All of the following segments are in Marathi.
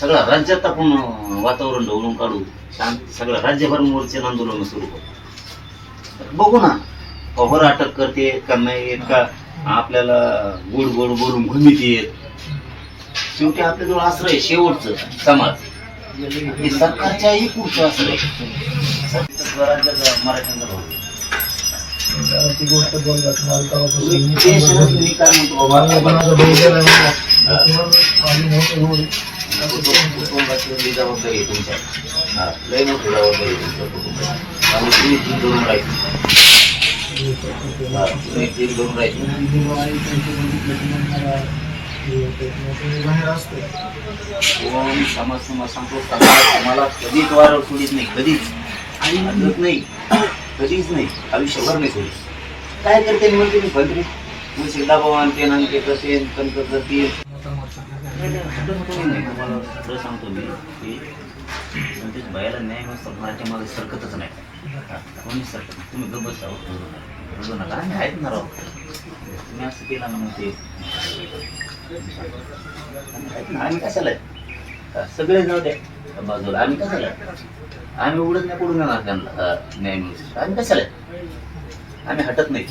सगळ्या राज्यात आपण वातावरण ढवळून काढू. शांत सगळ्या राज्यभर मोर्चे आंदोलन सुरू करू. बघू ना कव्हर अटक करते का नाही येत का? आपल्याला गोड गोड बोलून घुमीत शेवटी आपल्याजवळ आश्रय आहे, शेवटचं समाज. हे सरकारच्याही पुढचं आश्रय स्वराज्याचा मराठ्यांचा भाऊ आहे. ती तुम्हाला होईल. कुटुंबाची जबाबदारी आहे तुमच्या लय मोठी जबाबदारी तुमच्या कुटुंबाची आणि तुम्ही धरून राहायचं तुम्ही धरून राहायचं मला समाज समाज सांगतो कधीच वार सोडीत नाही कधीच आदत नाही कधीच नाही आयुष्यभर नाही सोडीत काय करते मी म्हणते मी भद्री मुशी दबाव आणते ते करते करते तुम्हाला खरं सांगतो मी की संदेश भयाला न्याय नसतो मराठी मागे सरकतच नाही. कोणी सरकत तुम्ही गप्प आहोत रडू नका. आम्ही आहेत. ना राव तुम्ही असं केलं ना मग ते. आम्ही कशाला सगळे जाऊ द्या बाजूला आम्ही कशाला आम्ही उडत नाही पडून येणार त्यांना. न्याय मिळू आम्ही कशाला आम्ही हटत नाही.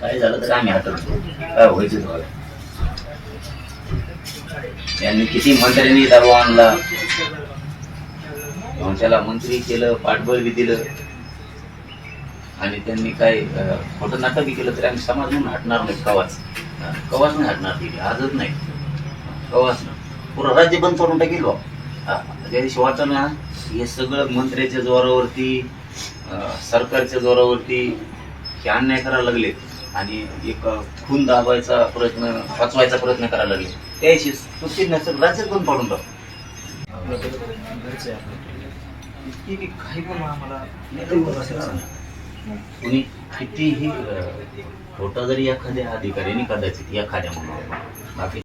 काय झालं तर आम्ही हटत काय व्हायचं तुम्हाला? यांनी किती मंत्र्यांनी दबाव आणला. त्याला मंत्री केलं पाठबळ बी दिलं. आणि त्यांनी काय खोटं नाटक बी केलं तरी आम्ही समाज म्हणून हटणार नाही कवाच. कवाच नाही हटणार तिथे आजच नाही. कवाच नाही. पुरं राज्य बंद करून टाकेल बा त्या दिवशी वाचा ना हे सगळं मंत्र्याच्या जोरावरती सरकारच्या जोरावरती हे अन्याय करायला लागले. आणि एक खून दाबायचा प्रयत्न वाचवायचा प्रयत्न करायला लागले त्याशी सुट्टी नसेल राज्यात बंद पाडून टाक. इतकी की काही पण आम्हाला कुणी कितीही खोटा जरी एखाद्या अधिकाऱ्याने कदाचित एखाद्या म्हणून बाकी